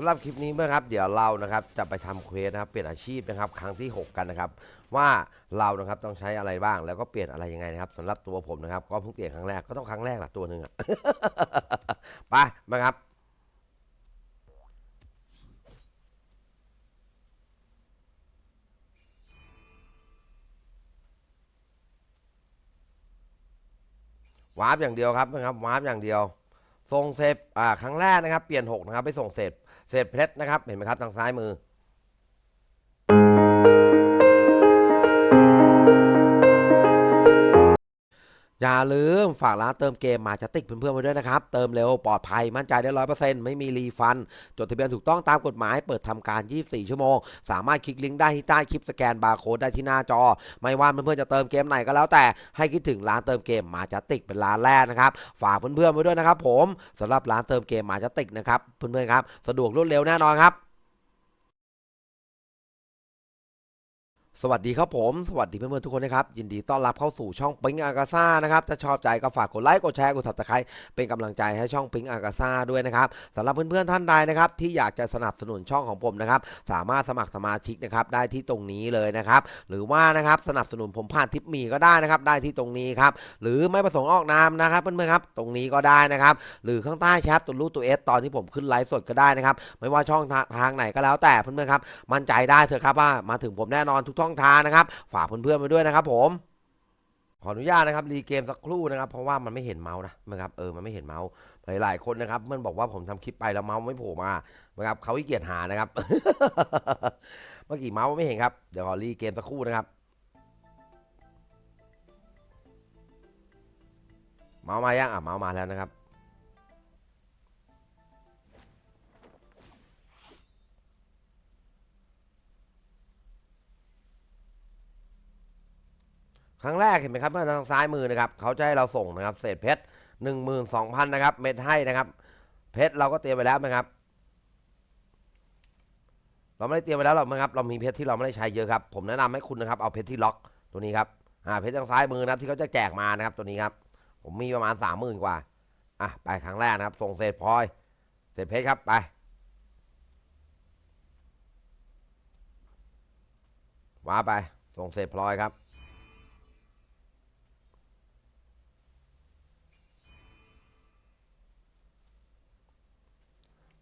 ำหรับคลิปนี้เมื่อครับเดี๋ยวเรานะครับจะไปทำเควสนะครับเปลี่ยนอาชีพนะครับครั้งที่ 6 กันนะครับว่าเรานะครับต้องใช้อะไรบ้างแล้วก็เปลี่ยนอะไรยังไงนะครับสำหรับตัวผมนะครับก็เพิ่งเปลี่ยนครั้งแรกก็ต้องครั้งแรกแหละตัวหนึ่งอะ ไปมาครับ วาร์ปอย่างเดียวครับนะครับวาร์ปอย่างเดียว ส่งเสร็จอ่าครั้งแรกนะครับ เปลี่ยน 6 นะครับ ไปส่งเสร็จ เศษเพชรนะครับ เห็นไหมครับทางซ้ายมือ อย่าลืมฝากร้านเติมเกมมาจะติกเพื่อนๆไว้ด้วยนะครับ เติมเร็วปลอดภัยมั่นใจได้ร้อยเปอร์เซ็นต์ไม่มีรีฟัน จดทะเบียนถูกต้องตามกฎหมาย เปิดทำการ 24 ชั่วโมง สามารถคลิกลิงก์ได้ที่ใต้คลิปสแกนบาร์โค้ดได้ที่หน้าจอ ไม่ว่าเพื่อนๆจะเติมเกมไหนก็แล้วแต่ให้คิดถึงร้านเติมเกมมาจัติกเป็นร้านแรกนะครับฝากเพื่อนๆไว้ด้วยนะครับผมสำหรับร้านเติมเกมมาจัติกนะครับเพื่อนๆครับสะดวกรวดเร็วแน่นอนครับ สวัสดีครับผม สวัสดีเพื่อนๆทุกคนนะครับ ยินดีต้อนรับเข้าสู่ช่องปิงอากาซ่านะครับ ถ้าชอบใจก็ฝากกดไลค์ กดแชร์ กด subscribe เป็นกำลังใจให้ช่องปิงอากาซ่าด้วยนะครับสำหรับเพื่อนๆท่านใดนะครับ ที่อยากจะสนับสนุนช่องของผมนะครับ สามารถสมัครสมาชิกนะครับได้ที่ตรงนี้เลยนะครับ หรือว่านะครับสนับสนุนผมผ่านทิปมีก็ได้นะครับ ได้ที่ตรงนี้ครับ หรือไม่ประสงค์ออกนามนะครับเพื่อนๆครับ ตรงนี้ก็ได้นะครับ หรือข้างใต้แชทตัวรูปตัวเอสตอนที่ผมขึ้นไลฟ์สดก็ได้นะครับ ไม่ว่าช่องทางไหนก็แล้วแต่เพื่อนๆครับ มั่นใจได้เถอะครับว่ามาถึงผมแน่นอนทุกช่องทางนะครับ ฝากเพื่อนๆไปด้วยนะครับ ผมขออนุญาตนะครับรีเกมสักครู่นะครับ เพราะว่ามันไม่เห็นเมาส์นะนะครับเออมันไม่เห็นเมาส์หลายๆคนนะครับมันบอกว่าผมทำคลิปไปแล้วเมาส์ไม่โผล่มานะครับเขาขี้เกียจหานะครับ เมื่อกี้เมาส์ไม่เห็นครับเดี๋ยวขอรีเกมสักครู่นะครับ เมาส์มายังอะเมาส์มาแล้วนะครับ ครั้งแรกเห็นไหมครับทางซ้ายมือนะครับเขาจะให้เราส่งนะครับเศษเพชรหนึ่งหมื่นสองพันนะครับเม็ดให้นะครับ เพชรเราก็เตรียมไปแล้วนะครับ เราไม่ได้เตรียมไปแล้วหรอกนะครับเรามีเพชรที่เราไม่ได้ใช้เยอะครับ ผมแนะนำให้คุณนะครับเอาเพชรที่ล็อกตัวนี้ครับอ่าเพชรทางซ้ายมือนะครับที่เขาจะแจกมานะครับตัวนี้ครับ ผมมีประมาณสามหมื่นกว่าอะไปครั้งแรกนะครับ ส่งเศษพลอย เศษเพชรครับไปว้าไปส่งเศษพลอยครับ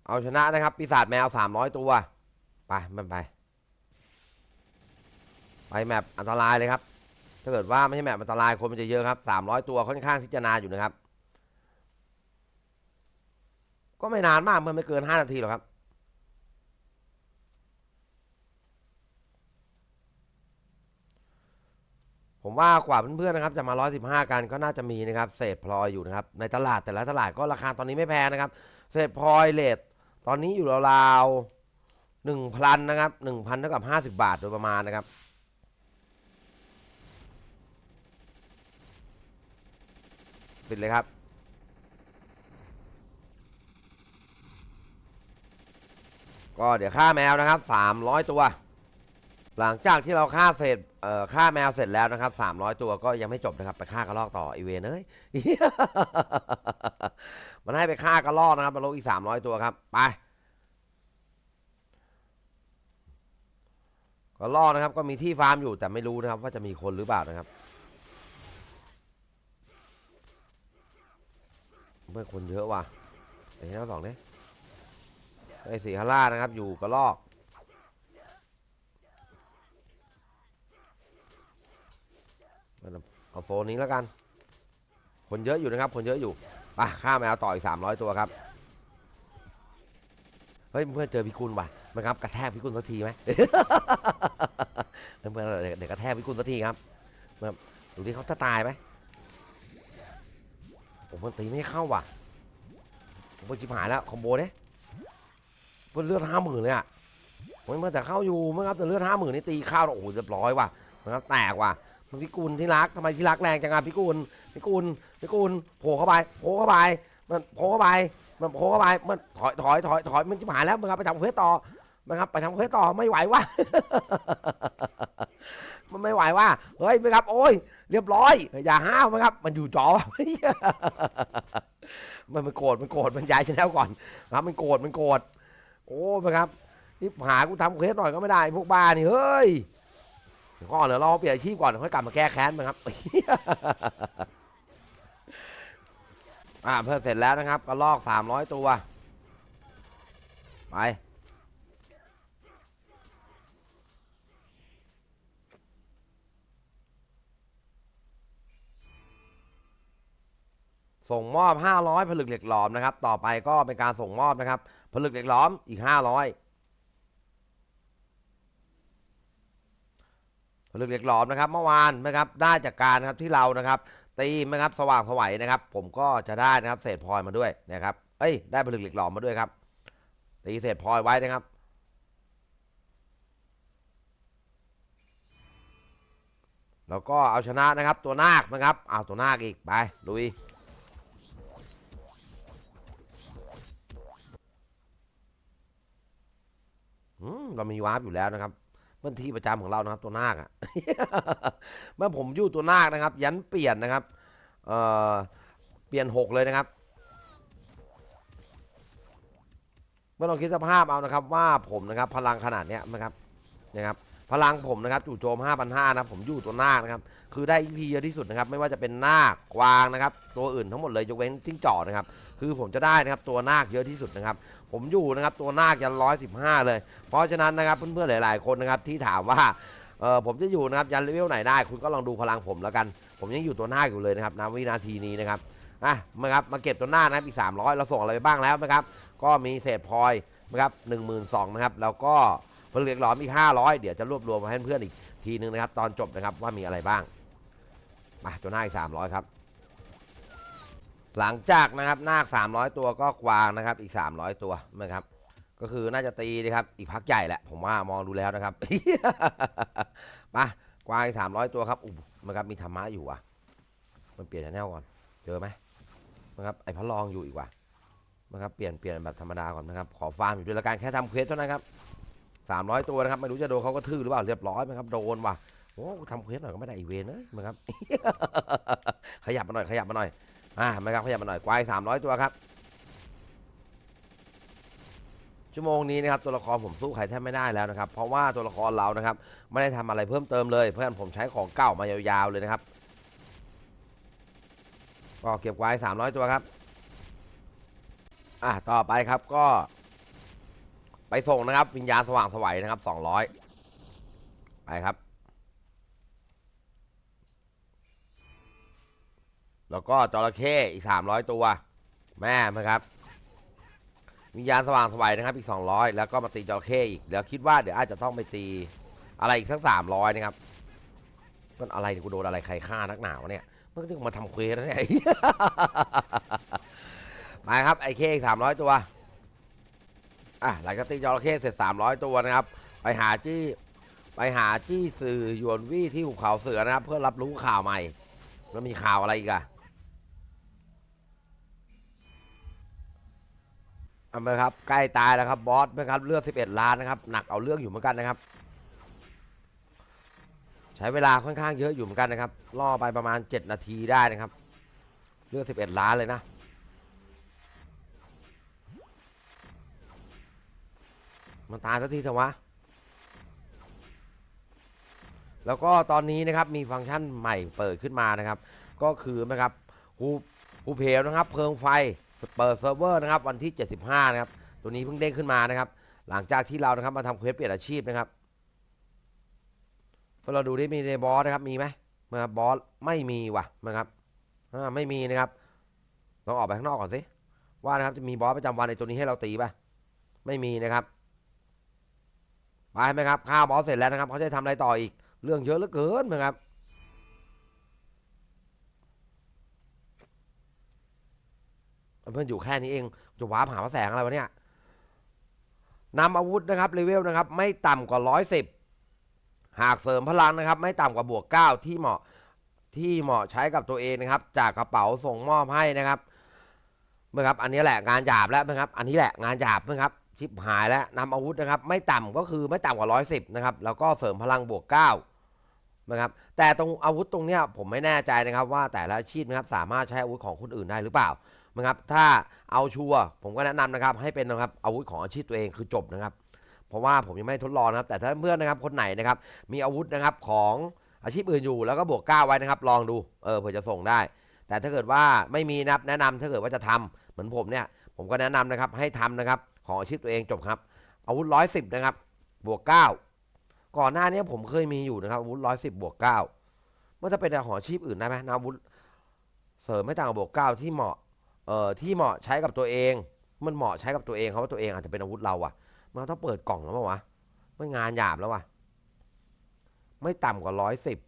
เอาชนะนะครับปีศาจแมวสามร้อยตัว ไปมันไป ไปแมปอันตรายเลยครับ ถ้าเกิดว่าไม่ใช่แมปอันตรายคนมันจะเยอะครับสามร้อยตัวค่อนข้างที่จะนานอยู่นะครับ ก็ไม่นานมากมันไม่เกินห้านาทีหรอกครับผมว่ากว่าเพื่อนๆนะครับจะมา 115 กันก็น่าจะมีนะครับเศษพลอยอยู่นะครับในตลาดแต่ละตลาดก็ราคาตอนนี้ไม่แพงนะครับ เศษพลอยเลท ตอนนี้อยู่ราวๆหนึ่งพันนะครับหนึ่งพันเท่ากับห้าสิบาทโดยประมาณนะครับ ปิดเลยครับ ก็เดี๋ยวค่าแมวนะครับสามร้อยตัว หลังจากที่เราฆ่าเสร็จ เอ่อฆ่าแมวเสร็จแล้วนะครับสามร้อยตัวก็ยังไม่จบนะครับ ไปฆ่ากระรอกต่ออีเวนเอ้ย มันให้ไปฆ่ากระรอกนะครับมันลงอีกสามร้อยตัวครับ ไปกระรอกนะครับ ก็มีที่ฟาร์มอยู่แต่ไม่รู้นะครับ ว่าจะมีคนหรือเปล่านะครับเมื่อคนเยอะว่ะไอ้ทั้งสองเนี่ยไอ้สีฮาร่านะครับ อยู่กระรอก เอาโซนนี้แล้วกัน คนเยอะอยู่นะครับ คนเยอะอยู่ไปข้ามแมวต่ออีกสามร้อยตัวครับเฮ้ยเพื่อนเจอพี่กุลว่ะมาครับกระแทกพี่กุลสักทีไหมเพื่อนเดี๋ยวกระแทกพี่กุลสักทีครับมาดูที่เขาจะตายไหมผมมันตีไม่เข้าว่ะผมไปชิบหายแล้วคอมโบเนี่ยเพื่อนเลือดห้าหมื่นเลยอะผมมันจะเข้าอยู่มั้งครับแต่เลือดห้าหมื่นนี่ตีเข้าแล้วโอ้โหเรียบร้อยว่ะมันก็แตกว่ะ พี่กุลที่รักทำไมที่รักแรงจังอะพี่กุลพี่กุลพี่กุลโผล่เข้าไปโผล่เข้าไปมันโผล่เข้าไปมันโผล่เข้าไปมันถอยถอยถอยถอยมันจะหายแล้วมันครับไปทำเควสต่อมันครับไปทำเควสต่อไม่ไหวว่ะมันไม่ไหวว่ะเฮ้ยไม่ครับ โอ้ยเรียบร้อย อย่าห้าวมันครับ มันอยู่จอมันมันโกรธมันโกรธมันย้ายชแนลก่อนครับมันโกรธมันโกรธโอ้นะครับนี่หากูทำเควสหน่อยก็ไม่ได้ พวกบ้านี่เฮ้ย เดี๋ยวก่อนเดี๋ยวเรอเปลี่ยนอาชีพก่อนเดี๋ยวค่อยกลับมาแก้แค้นนะครับ อ่าเพิ่มเสร็จแล้วนะครับก็ลอกสามร้อยตัว ไป ส่งมอบ 500 ผลึกเหล็กหลอมนะครับ ต่อไปก็เป็นการส่งมอบนะครับ ผลึกเหล็กหลอมอีก 500 ผลึกเหล็กหลอมนะครับเมื่อวานนะครับได้จากการนะครับที่เรานะครับตีนะครับสว่างสวัยนะครับ ผมก็จะได้นะครับเศษพลอยมาด้วยนะครับเอ้ยได้ผลึกเหล็กหลอมมาด้วยครับตีเศษพลอยไว้นะครับแล้วก็เอาชนะนะครับตัวนาคนะครับเอาตัวนาคอีกไปลุยอืมเรามีวาร์ปอยู่แล้วนะครับ เป็นที่ประจำของเรานะครับตัวนาคอะเมื่อผมอยู่ตัวนาคนะครับ ยันเปลี่ยนนะครับเอ่อเปลี่ยนหกเลยนะครับเมื่อลองคิดสภาพเอานะครับ ว่าผมนะครับ พลังขนาดเนี้ยนะครับนะครับ พลังผมนะครับจู่โจม 5,500นะผมอยู่ตัวนาคนะครับ คือได้ EP เยอะที่สุดนะครับ ไม่ว่าจะเป็นนาคกวางนะครับ ตัวอื่นทั้งหมดเลยยกเว้นจิ้งจอกนะครับ คือผมจะได้นะครับตัวนาคเยอะที่สุดนะครับ ผมอยู่นะครับตัวนาคยันร้อยสิบห้าเลย เพราะฉะนั้นนะครับเพื่อนๆหลาย ๆคนนะครับที่ถามว่าเออผมจะอยู่นะครับยันเลเวลไหนได้ คุณก็ลองดูพลังผมแล้วกัน ผมยังอยู่ตัวนาคอยู่เลยนะครับณวินาทีนี้นะครับอะมาครับมาเก็บตัวหน้านะครับอีก 300 เราส่งอะไรไปบ้างแล้วนะครับ ก็มีเศษพลอยนะครับหนึ่งหมื่นสองนะครับ แล้วก็ ผลึกเหล็กหลอมอีก 500 เดี๋ยวจะรวบรวมมาให้เพื่อนอีกทีนึงนะครับ ตอนจบนะครับว่ามีอะไรบ้าง มาตัวหน้าคอีก 300 ครับ หลังจากนะครับนาค 300 ตัวก็กวางนะครับอีก 300 ตัวนะครับ ก็คือน่าจะตีนะครับอีกพักใหญ่แหละ ผมว่ามองดูแล้วนะครับไปกวางอีก 300 ตัวครับอุ๊ยนครับมีธรรมะอยู่ว่ะ มันเปลี่ยนแนวก่อน เจอไหมนะครับไอพระรองอยู่อีกว่ะนะครับเปลี่ยนเปลี่ยนแบบธรรมดาก่อนนะครับ ขอฟาร์มอยู่ด้วยละกันแค่ทำเควสเท่านั้นครับ 300 ตัวนะครับ ไม่รู้จะโดนเขาก็ทื่อหรือเปล่าเรียบร้อยไหมครับ โดนว่ะโอ้ทำเควสหน่อยก็ไม่ได้อีเวนนะนะครับ ขยับมาหน่อยขยับมาหน่อยอ่าไม่ครับขยับมาหน่อยควายสามร้อยตัวครับ ชั่วโมงนี้นะครับตัวละครผมสู้ใครแทบไม่ได้แล้วนะครับ เพราะว่าตัวละครเรานะครับ ไม่ได้ทำอะไรเพิ่มเติมเลย เพื่อนผมใช้ของเก่ามายาวๆเลยนะครับก็เก็บไว้สามร้อยตัวครับ อะ ต่อไปครับก็ ไปส่งนะครับวิญญาณสว่างไสวัยนะครับสองร้อยไปครับ แล้วก็จระเข้อีก300ตัว แม่นะครับ วิญญาณสว่างไสวัยนะครับ อีก200แล้วก็มาตีจระเข้อีกเดี๋ยวคิดว่าเดี๋ยวอาจจะต้องไปตีอะไรอีกสัก300นะครับมันอะไรกูโดนอะไรใครฆ่านักหนาวเนี่ยมันก็ต้องมาทำเควสแล้วเนี่ยมาครับไอ้เคอีก300ตัว อะหลังจากตีจระเข้เสร็จ 300 ตัวนะครับ ไปหาจี้ไปหาจี้สื่อยวนวี่ที่หุบเขาเสือนะครับ เพื่อรับรู้ข่าวใหม่ แล้วมีข่าวอะไรอีกอะเอาไปครับใกล้ตายแล้วครับบอสนะครับเลือด11 ล้านนะครับ หนักเอาเรื่องอยู่เหมือนกันนะครับ ใช้เวลาค่อนข้างเยอะอยู่เหมือนกันนะครับล่อไปประมาณ 7 นาทีได้นะครับ เลือด11 ล้านเลยนะ มันตายสักทีเถอะวะ แล้วก็ตอนนี้นะครับมีฟังก์ชันใหม่เปิดขึ้นมานะครับ ก็คือนะครับฮูฮูเพลนะครับ เพลิงไฟเปิดเซิร์ฟเวอร์นะครับ วันที่ 75 นะครับ ตัวนี้เพิ่งเด้งขึ้นมานะครับ หลังจากที่เรานะครับมาทำเควสเปลี่ยนอาชีพนะครับพอเราดูได้มีในบอสนะครับมีไหมมาบอสไม่มีว่ะนะครับไม่มีนะครับลองออกไปข้างนอกก่อนสิว่านะครับจะมีบอสประจำวันในตัวนี้ให้เราตีป่ะไม่มีนะครับ ไปไหมครับข้าวบอสเสร็จแล้วนะครับเขาจะทำอะไรต่ออีก เรื่องเยอะเหลือเกินนะครับเพื่อนอยู่แค่นี้เองจะว้าร์ปหาแสงอะไรวะเนี่ยนำอาวุธนะครับเลเวลนะครับ ไม่ต่ำกว่าร้อยสิบหากเสริมพลังนะครับ ไม่ต่ำกว่าบวกเก้าที่เหมาะที่เหมาะใช้กับตัวเองนะครับ จากกระเป๋าส่งมอบให้นะครับเมื่อครับ อันนี้แหละงานหยาบแล้วนะครับ อันนี้แหละงานหยาบนะครับ ชิบหายแล้วนำอาวุธนะครับ ไม่ต่ำก็คือไม่ต่ำกว่าร้อยสิบนะครับ แล้วก็เสริมพลังบวกเก้านะครับ แต่ตรงอาวุธตรงเนี้ยผมไม่แน่ใจนะครับ ว่าแต่ละอาชีพนะครับสามารถใช้อาวุธของคนอื่นได้หรือเปล่านะครับ ถ้าเอาชัวร์ผมก็แนะนำนะครับ ให้เป็นนะครับอาวุธของอาชีพตัวเองคือจบนะครับ เพราะว่าผมยังไม่ทดลองนะครับ แต่ถ้าเพื่อนนะครับคนไหนนะครับ มีอาวุธนะครับของอาชีพอื่นอยู่แล้วก็บวกก้าไว้นะครับ ลองดูเออเผื่อจะส่งได้ แต่ถ้าเกิดว่าไม่มีนะครับแนะนำถ้าเกิดว่าจะทำเหมือนผมเนี่ยผมก็แนะนำนะครับให้ทำนะครับ ของอาชีพตัวเองจบครับ อาวุธร้อยสิบนะครับ บวกเก้าก่อนหน้านี้ผมเคยมีอยู่นะครับ อาวุธร้อยสิบบวกเก้าเมื่อจะเป็นของอาชีพอื่นได้ไหมนะอาวุธเสริมไม่ต่างกับบวกเก้าที่เหมาะเอ่อที่เหมาะใช้กับตัวเอง มันเหมาะใช้กับตัวเองเขาว่าตัวเองอาจจะเป็นอาวุธเราอะมันต้องเปิดกล่องแล้วปะวะไม่งานหยาบแล้ววะไม่ต่ำกว่าร้อยสิบ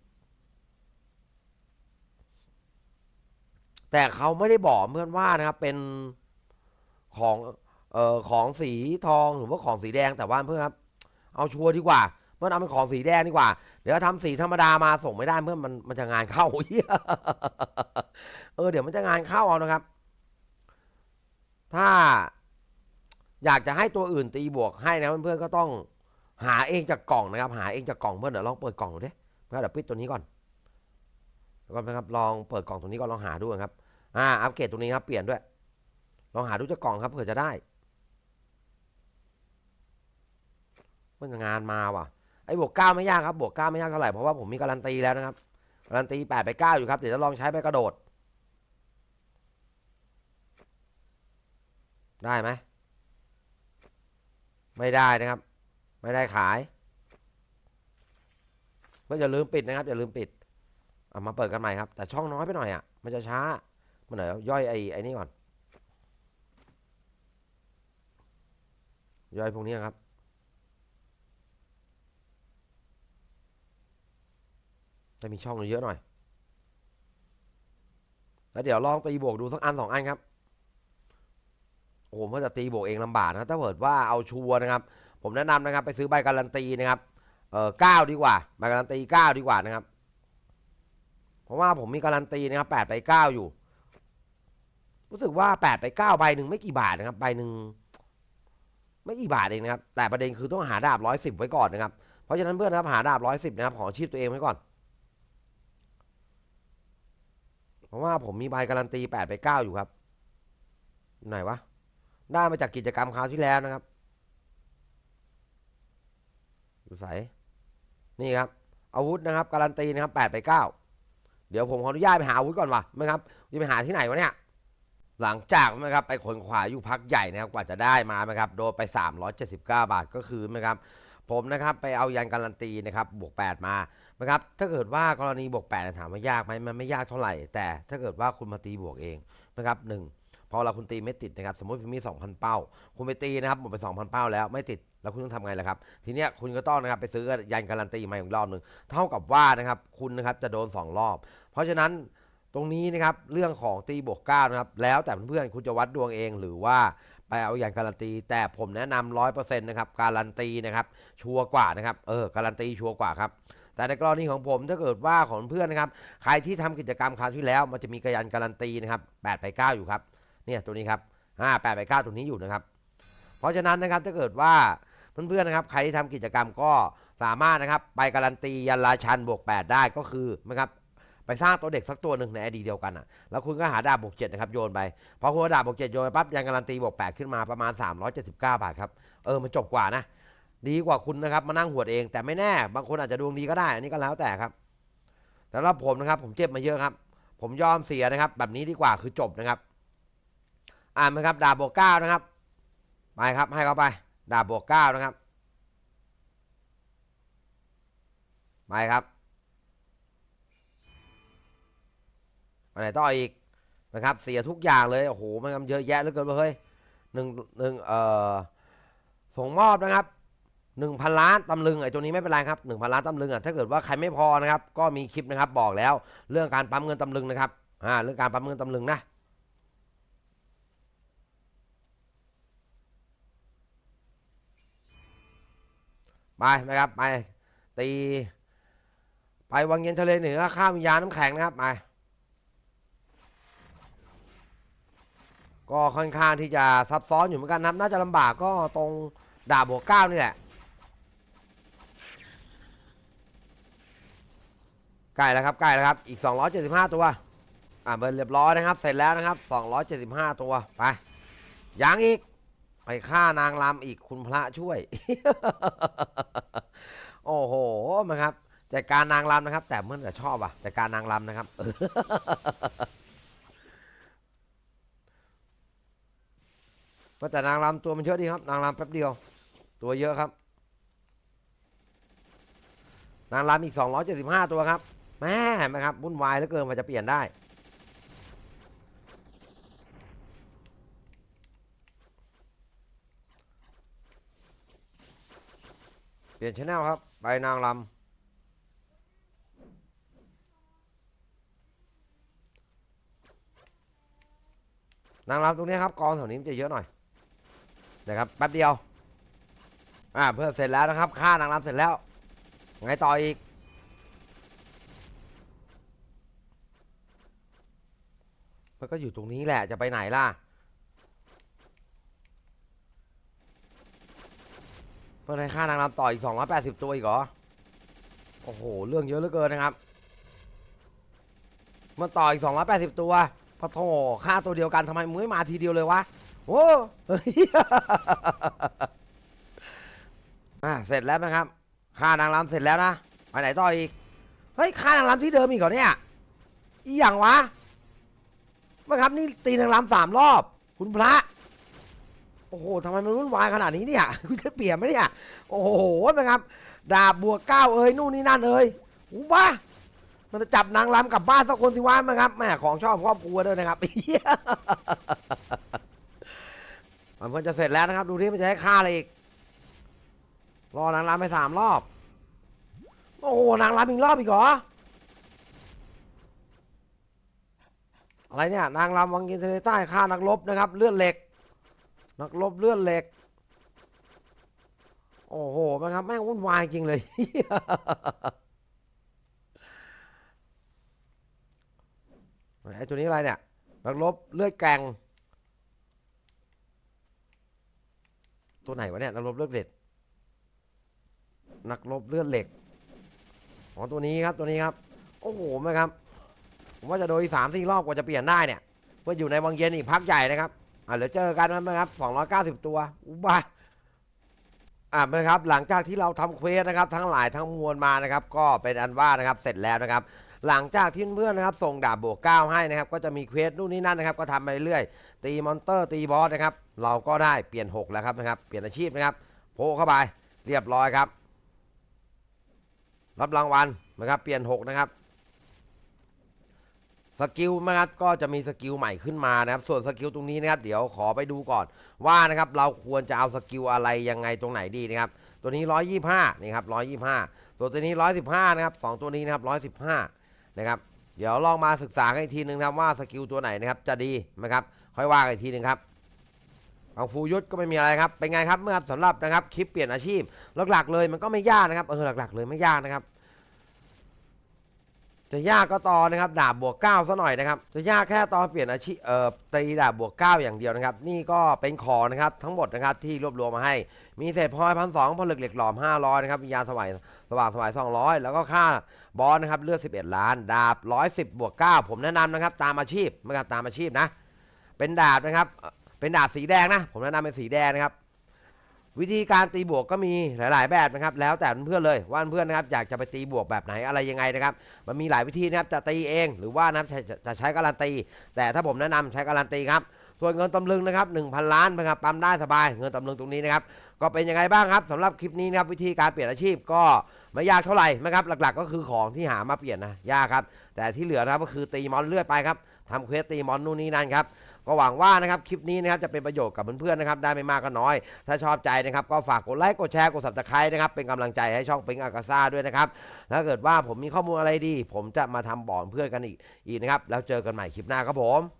แต่เขาไม่ได้บอกเพื่อนว่านะครับเป็นของ เอ่อของสีทองหรือว่าของสีแดงแต่ว่าเพื่อนครับ เอาชัวร์ดีกว่า เพื่อนเอาเป็นของสีแดงดีกว่า เดี๋ยวทำสีธรรมดามาส่งไม่ได้เพื่อนมันมันจะงานเข้าเหี้ยเออเดี๋ยวมันจะงานเข้าเอานะครับ ถ้าอยากจะให้ตัวอื่นตีบวกให้นะเพื่อนๆก็ต้องหาเองจากกล่องนะครับ หาเองจากกล่องเพื่อนเดี๋ยวลองเปิดกล่องดูดิเพื่อนเดี๋ยวปิดตัวนี้ก่อนแล้วก็นะครับลองเปิดกล่องตัวนี้ก่อนลองหาดูครับ อ่าอัปเกรดตัวนี้ครับเปลี่ยนด้วย ลองหาดูจากกล่องครับเผื่อจะได้ มันงานมาว่ะไอ้บวกเก้าไม่ยากครับบวกเก้าไม่ยากเท่าไหร่เพราะว่าผมมีการันตีแล้วนะครับการันตีแปดไปเก้าอยู่ครับเดี๋ยวจะลองใช้ไปกระโดด ได้ไหมไม่ได้นะครับ ไม่ได้ขาย ก็อย่าลืมปิดนะครับอย่าลืมปิดเอามาเปิดกันใหม่ครับ แต่ช่องน้อยไปหน่อยอะมันจะช้ามันเดี๋ยวย่อยไอ้ไอ้นี่ก่อนย่อยพวกนี้ครับ จะมีช่องเยอะหน่อย แล้วเดี๋ยวลองตีบวกดูสักอันสองอันครับโอ้โหเมื่อจะตีบวกเองลำบากนะถ้าเกิดว่าเอาชัวร์นะครับ ผมแนะนำนะครับ ไปซื้อใบการันตีนะครับเออเก้าดีกว่าใบการันตีเก้าดีกว่านะครับ เพราะว่าผมมีการันตีนะครับแปดไปเก้าอยู่ รู้สึกว่าแปดไปเก้าใบหนึ่งไม่กี่บาทนะครับใบหนึ่งไม่กี่บาทเองนะครับ แต่ประเด็นคือต้องหาดาบร้อยสิบไว้ก่อนนะครับ เพราะฉะนั้นเพื่อนนะครับหาดาบร้อยสิบนะครับของชีพตัวเองไว้ก่อน เพราะว่าผมมีใบการันตีแปดไปเก้าอยู่ครับ ไหนวะ ได้มาจากกิจกรรมคราวที่แล้วนะครับ อยู่ใสนี่ครับ อาวุธนะครับ การันตีนะครับแปดไปเก้าเดี๋ยวผมขออนุญาตไปหาอาวุธก่อนวะไม่ครับจะไปหาที่ไหนวะเนี่ย หลังจากนะครับไปขนขวายอยู่พักใหญ่นะครับกว่าจะได้มานะครับ โดนไป 379 บาทก็คือนะครับ ผมนะครับไปเอายันการันตีนะครับบวก 8 มานะครับถ้าเกิดว่ากรณีบวก8เนี่ยถามว่ายากไหมมันไม่ยากเท่าไหร่ แต่ถ้าเกิดว่าคุณมาตีบวกเองนะครับหนึ่งพอเราคุณตีไม่ติดนะครับสมมติคุณมี 2,000 เป้า คุณไปตีนะครับหมดไป 2,000 เป้าแล้วไม่ติดแล้วคุณต้องทำไงล่ะครับ ทีเนี้ยคุณก็ต้องนะครับไปซื้อยันการันตีมาอีกรอบหนึ่งเท่ากับว่านะครับคุณนะครับจะโดน 2 รอบ เพราะฉะนั้นตรงนี้นะครับเรื่องของตีบวกเก้านะครับแล้วแต่เพื่อนๆคุณจะวัดดวงเองหรือว่า ไปเอาอย่างการันตี แต่ผมแนะนำร้อยเปอร์เซ็นต์นะครับการันตีนะครับชัวร์กว่านะครับเออการันตีชัวร์กว่าครับแต่ในกรณีของผมถ้าเกิดว่าของเพื่อนนะครับใครที่ทำกิจกรรมคราวที่แล้ว มันจะมีกระยันการันตีนะครับแปดไปเก้าอยู่ครับเนี่ยตัวนี้ครับอ่าแปดไปเก้าตัวนี้อยู่นะครับ เพราะฉะนั้นนะครับถ้าเกิดว่าเพื่อนๆนะครับใครที่ทำกิจกรรมก็สามารถนะครับไปการันตียันราชันบวก 8 ได้ก็คือนะครับ ไปสร้างตัวเด็กสักตัวหนึ่งในไอดีเดียวกันอะ แล้วคุณก็หาดาบบวกเจ็ดนะครับโยนไปพอคุณเอาดาบบวกเจ็ดโยนไปปั๊บยังการันตีบวกแปดขึ้นมาประมาณ 379 บาทครับ เออมันจบกว่านะ ดีกว่าคุณนะครับมานั่งหวดเอง แต่ไม่แน่บางคนอาจจะดวงดีก็ได้ อันนี้ก็แล้วแต่ครับแต่สำหรับผมนะครับ ผมเจ็บมาเยอะครับ ผมยอมเสียนะครับ แบบนี้ดีกว่าคือจบนะครับ อ่านไหมครับดาบบวกเก้านะครับไปครับให้เขาไป ดาบบวกเก้านะครับไปครับ ไปไหนต่ออีกนะครับเสียทุกอย่างเลยโอ้โหมันเยอะแยะเหลือเกินเฮ้ยหนึ่งหนึ่งเอ่อส่งมอบนะครับหนึ่งพันล้านตำลึงไอ้ตัวนี้ไม่เป็นไรครับหนึ่งพันล้านตำลึงอะถ้าเกิดว่าใครไม่พอนะครับก็มีคลิปนะครับบอกแล้วเรื่องการปั๊มเงินตำลึงนะครับอ่าเรื่องการปั๊มเงินตำลึงนะไปนะครับไปตีไปวังเย็นทะเลเหนือข้ามวิญญาน้ำแข็งนะครับไป ก็ค่อนข้างที่จะซับซ้อนอยู่เหมือนกันนะครับน่าจะลำบากก็ตรงดาบบวกเก้านี่แหละใกล้แล้วครับใกล้แล้วครับอีก 275 ตัวอ่าเบิร์นเรียบร้อยนะครับ เสร็จแล้วนะครับ 275 ตัวไปยังอีกไปฆ่านางรำอีกคุณพระช่วย โอ้โหมันครับจัดการนางรำนะครับ แต่เมื่อแต่ชอบอะจัดการนางรำนะครับ ก็แต่นางรำตัวมันเยอะดีครับ นางรำแป๊บเดียว ตัวเยอะครับ นางรำอีก 275 ตัวครับแม่เห็นไหมครับวุ่นวายเหลือเกินมันจะเปลี่ยนได้ เปลี่ยนชแนลครับไปนางรำนางรำตรงนี้ครับกองแถวนี้มันจะเยอะหน่อย นะครับแป๊บเดียวอ่าเพื่อเสร็จแล้วนะครับฆ่านางรำเสร็จแล้วไงต่ออีกมันก็อยู่ตรงนี้แหละจะไปไหนล่ะเพื่อให้ค่านางรำต่ออีก 280 ตัวอีกเหรอโอ้โหเรื่องเยอะเหลือเกินนะครับมันต่ออีก 280 ตัวพะโถค่าตัวเดียวกันทำไมมึงไม่มาทีเดียวเลยวะ โอ้เฮ้ยอะเสร็จแล้วนะครับค่านางรำเสร็จแล้วนะไปไหนต่ออีกเฮ้ยค่านางรำที่เดิมอีกเหรอเนี่ยอีหยังวะมาครับนี่ตีนางรำสามรอบ คุณพระโอ้โหทำไมมันวุ่นวายขนาดนี้เนี่ยคุณจะเปลี่ยนไหมเนี่ย โอ้โหนะครับ ดาบบวกเก้าเอ้ยนู่นนี่นั่นเอ้ยอู้บ้ามันจะจับนางรำกลับบ้านสักคนสิวะมั้งครับแม่ของชอบครอบครัวด้วยนะครับ มันเพิ่งจะเสร็จแล้วนะครับ ดูที่มันจะให้ค่าอะไรอีก รอนางรำไปสามรอบ โอ้โห นางรำอีกรอบอีกเหรอ อะไรเนี่ย นางรำวังกินทะเลใต้ฆ่านักรบนะครับ เลือดเหล็ก นักรบเลือดเหล็ก โอ้โหมันครับ แม่งวุ่นวายจริงเลยไอ้ตัวนี้อะไรเนี่ย นักรบเลือดแกง ตัวไหนวะเนี่ยนักรบเลือดเหล็ก นักรบเลือดเหล็กอ๋อตัวนี้ครับตัวนี้ครับ โอ้โหแม่ครับ ผมว่าจะโดยสามสี่รอบกว่าจะเปลี่ยนได้เนี่ย เพื่ออยู่ในวังเย็นอีกพักใหญ่นะครับอ่าเดี๋ยวเจอกันนะครับสองร้อยเก้าสิบตัวอุบาอ่านะครับ หลังจากที่เราทำเควสนะครับ ทั้งหลายทั้งมวลมานะครับ ก็เป็นอันว่านะครับเสร็จแล้วนะครับ หลังจากที่เพื่อนนะครับส่งดาบบวกเก้าให้นะครับก็จะมีเควสนู่นนี่นั่นนะครับก็ทำไปเรื่อยตีมอนเตอร์ตีบอสนะครับเราก็ได้เปลี่ยนหกแล้วครับนะครับเปลี่ยนอาชีพนะครับโผล่เข้าไปเรียบร้อยครับ รับรางวัลนะครับเปลี่ยนหกนะครับสกิลนะครับก็จะมีสกิลใหม่ขึ้นมานะครับ ส่วนสกิลตรงนี้นะครับ เดี๋ยวขอไปดูก่อนว่านะครับเราควรจะเอาสกิลอะไรยังไงตรงไหนดีนะครับ ตัวนี้ 125นี่ครับ125ตัวตัวนี้ 115 นะครับสองตัวนี้นะครับ115 นะครับ เดี๋ยวลองมาศึกษากันอีกทีนึงครับว่าสกิลตัวไหนนะครับจะดีนะครับค่อยว่ากันอีกทีนึงครับเองฟูยุทธก็ไม่มีอะไรครับเป็นไงครับเมื่อครับสำหรับนะครับคลิปเปลี่ยนอาชีพหลักๆเลยมันก็ไม่ยากนะครับเออหลักๆ เลยไม่ยากนะครับ จะยากก็ตอนนะครับดาบบวกเก้าซะหน่อยนะครับจะยากแค่ตอนเปลี่ยนอาชีพเอ่อตีดาบบวกเก้าอย่างเดียวนะครับ นี่ก็เป็นของนะครับทั้งหมดนะครับที่รวบรวมมาให้ มีเศษพลอยพันสองผลึกเหล็กหลอมห้าร้อยนะครับวิญญาณสวายสว่างสวายสองร้อยแล้วก็ค่าบอลนะครับเลือดสิบเอ็ดล้าน ดาบร้อยสิบบวกเก้าผมแนะนำนะครับตามอาชีพนะครับตามอาชีพนะ เป็นดาบนะครับเอ่อเป็นดาบสีแดงนะ ผมแนะนำเป็นสีแดงนะครับ วิธีการตีบวกก็มีหลาย ๆ แบบนะครับ แล้วแต่เพื่อนเลยว่าเพื่อนนะครับอยากจะไปตีบวกแบบไหนอะไรยังไงนะครับ มันมีหลายวิธีนะครับจะตีเองหรือว่านะครับจะจะใช้การันตี แต่ถ้าผมแนะนำใช้การันตีครับส่วนเงินตำลึงนะครับ1,000 ล้านนะครับปั๊มได้สบายเงินตำลึงตรงนี้นะครับก็เป็นยังไงบ้างครับสำหรับคลิปนี้นะครับวิธีการเปลี่ยนอาชีพก็ไม่ยากเท่าไหร่นะครับหลักๆ ก็คือของที่หามาเปลี่ยนนะยากครับแต่ที่เหลือนะครับก็คือตีมอนเลื่อยไปครับทำเควสตีมอนนู่นนี่นั่นครับ ก็หวังว่านะครับคลิปนี้นะครับจะเป็นประโยชน์กับเพื่อนๆนะครับได้ไม่มากก็น้อย ถ้าชอบใจนะครับก็ฝากกดไลค์กดแชร์กด subscribe นะครับเป็นกำลังใจให้ช่องปิงอากาซ่าด้วยนะครับถ้าเกิดว่าผมมีข้อมูลอะไรดี ผมจะมาทำบอนเพื่อนกันอีกอีกนะครับแล้วเจอกันใหม่คลิปหน้าครับผม